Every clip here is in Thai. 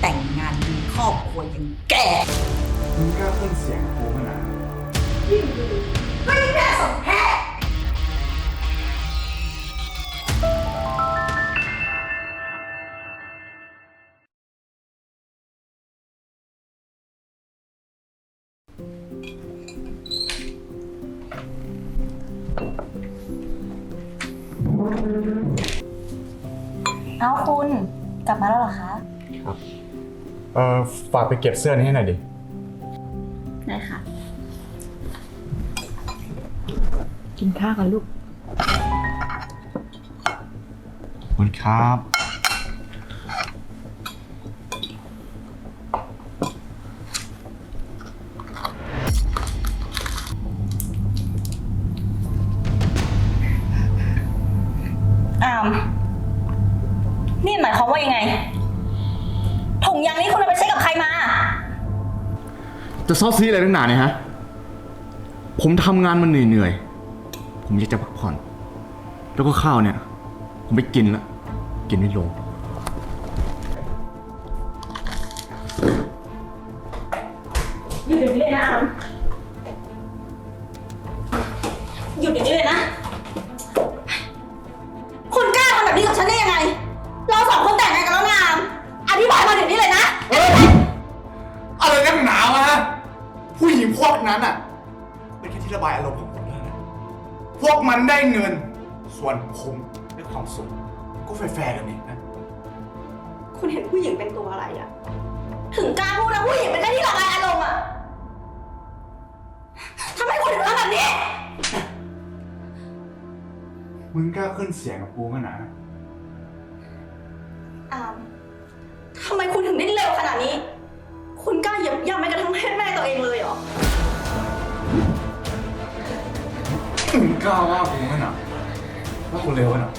แต่งงานมีครอบครัวอย่างแกมึงกล้าขึ้นเสียงกูขนาดนั้นก็ยิ่งแย่สมแพ้ เอาคุณกลับมาแล้วเหรอคะ เออฝากไปเก็บเสื้อนี้ให้หน่อยดิ ได้ค่ะ กินข้าวกันลูก ขอบคุณครับ นี่หมายความว่ายังไง ถุงยางนี้คุณเอาไปใช้กับใครมา จะซอสซีอะไรตั้งนานเนี่ยฮะ ผมทำงานมันเหนื่อยๆ ผมอยากจะพักผ่อน แล้วก็ข้าวเนี่ย ผมไปกินแล้วกินไม่ลง หยุดเดี๋ยวนี้เลยนะอามหยุดเดี๋ยวนี้เลยนะ พวกนั้นอะเป็นแค่ที่ระบายอารมณ์ของผมเท่านั้นพวกมันได้เงิน ส่วนผมได้ความสุขก็แฟร์ๆกันนี่นะ คุณเห็นผู้หญิงเป็นตัวอะไรอะถึงกล้าพูดนะผู้หญิงเป็นแค่ที่ระบายอารมณ์อะทำไมคุณถึงทำแบบนี้ มึงกล้าขึ้นเสียงกับกูขนาดนั้นอามทำไมคุณถึงได้เร็วขนาดนี้ คุณกล้าเหยียบย่ำแม้กระทั่งแม่แม่ตัวเองเลยเหรอ ถึงกล้าว่ากูขนาดว่ากูเร็วขนาด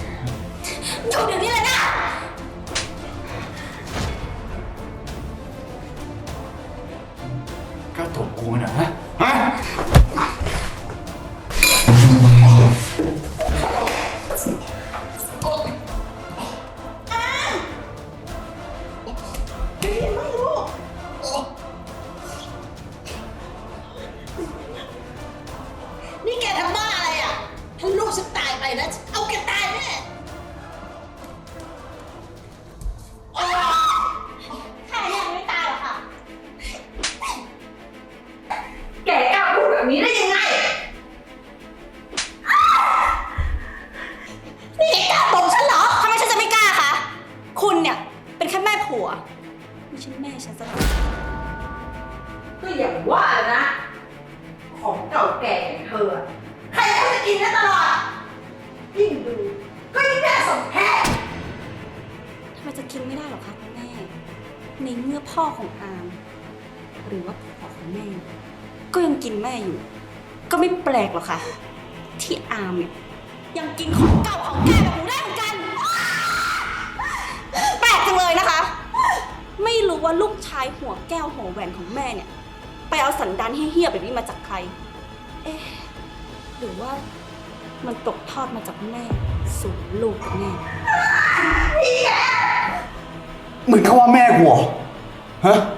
เมื่อพ่อของอาม หรือว่าพ่อของแม่ ก็ยังกินแม่อยู่ ก็ไม่แปลกหรอกค่ะ ที่อามเนี่ยยังกินของเก่าของแก่แบบหนูได้เหมือนกัน แปลกจังเลยนะคะ ไม่รู้ว่าลูกชายหัวแก้วหัวแหวนของแม่เนี่ย ไปเอาสันดานเฮี้ยๆแบบนี้มาจากใคร เอ๊ะหรือว่ามันตกทอดมาจากแม่สู่ลูกกันแน่ มึงเข้าว่าแม่กูเหรอ ฮ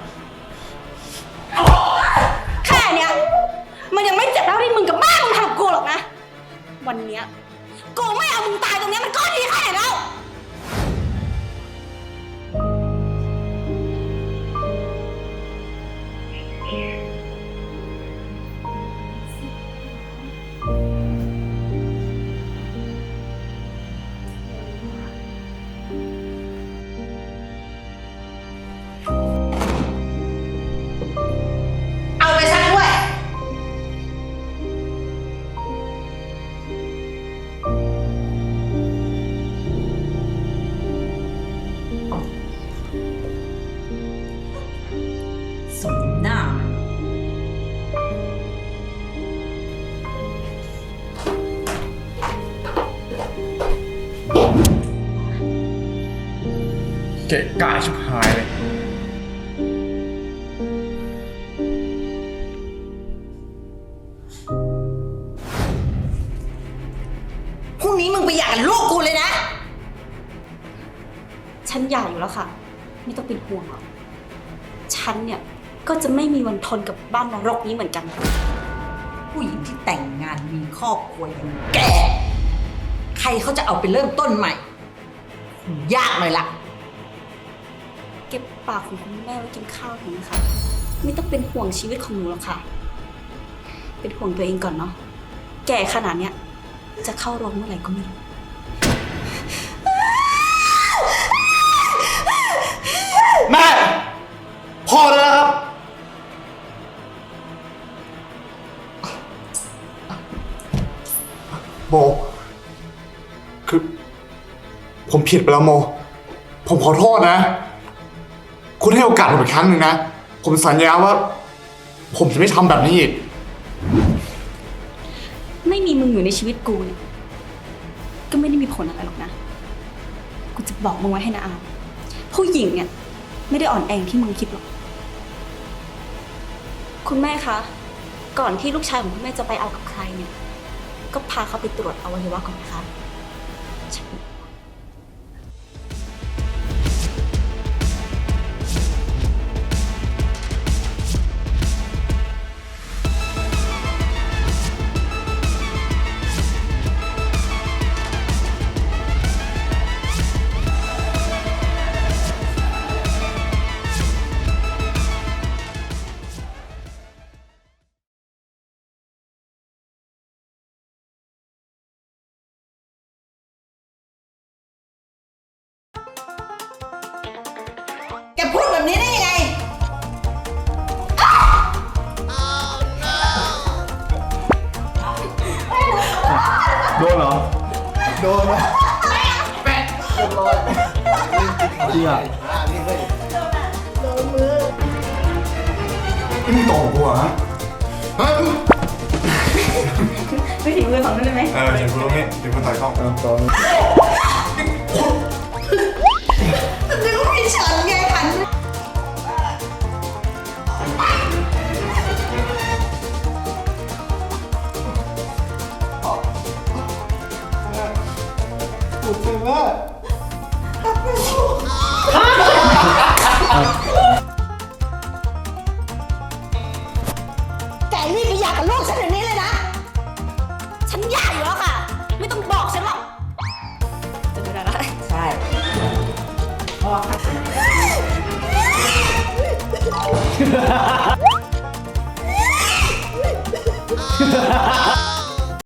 เกะกะชิบหายเลย พรุ่งนี้มึงไปหย่ากับลูกกูเลยนะ ฉันหย่าอยู่แล้วค่ะ ไม่ต้องเป็นห่วงหรอก ฉันเนี่ยก็จะไม่มีวันทนกับบ้านนรกนี้เหมือนกัน ผู้หญิงที่แต่งงานมีครอบครัวอย่างแก ใครเขาจะเอาไปเริ่มต้นใหม่ ยากเลยล่ะ ปากของคุณแม่ไว้กินข้าวเถอะนะคะ ไม่ต้องเป็นห่วงชีวิตของหนูหรอกค่ะ เป็นห่วงตัวเองก่อนเนาะ แก่ขนาดเนี้ย จะเข้าโรงเมื่อไหร่ก็ไม่รู้ แม่พอแล้วนะครับ โม คือ ผมผิดไปแล้วโม ผมขอโทษนะ คุณให้โอกาสผมอีกครั้งหนึ่งนะ ผมสัญญาว่า ผมจะไม่ทำแบบนี้อีก ไม่มีมึงอยู่ในชีวิตกูเนี่ยก็ไม่ได้มีผลอะไรหรอกนะ กูจะบอกมึงไว้ให้นะอาผู้หญิงเนี่ยไม่ได้อ่อนแออย่างที่มึงคิดหรอก คุณแม่คะ ก่อนที่ลูกชายของคุณแม่จะไปเอากับใครเนี่ย ก็พาเขาไปตรวจอวัยวะก่อนนะคะ โดนเหรอ โดนไหมจริงอะนี่มึงตบกูเหรอฮะฮะไม่ถึงมือของนั่นได้ไหมเออเดี๋ยวกูรู้นี่เดี๋ยวกูต่อยกล้องตอน กูเจอแม่แกรีบไปหย่ากับลูกฉันเดี๋ยวนี้เลยนะ ฉันหย่าอยู่แล้วค่ะ ไม่ต้องบอกฉันหรอกจะไม่ได้ละใช่พอ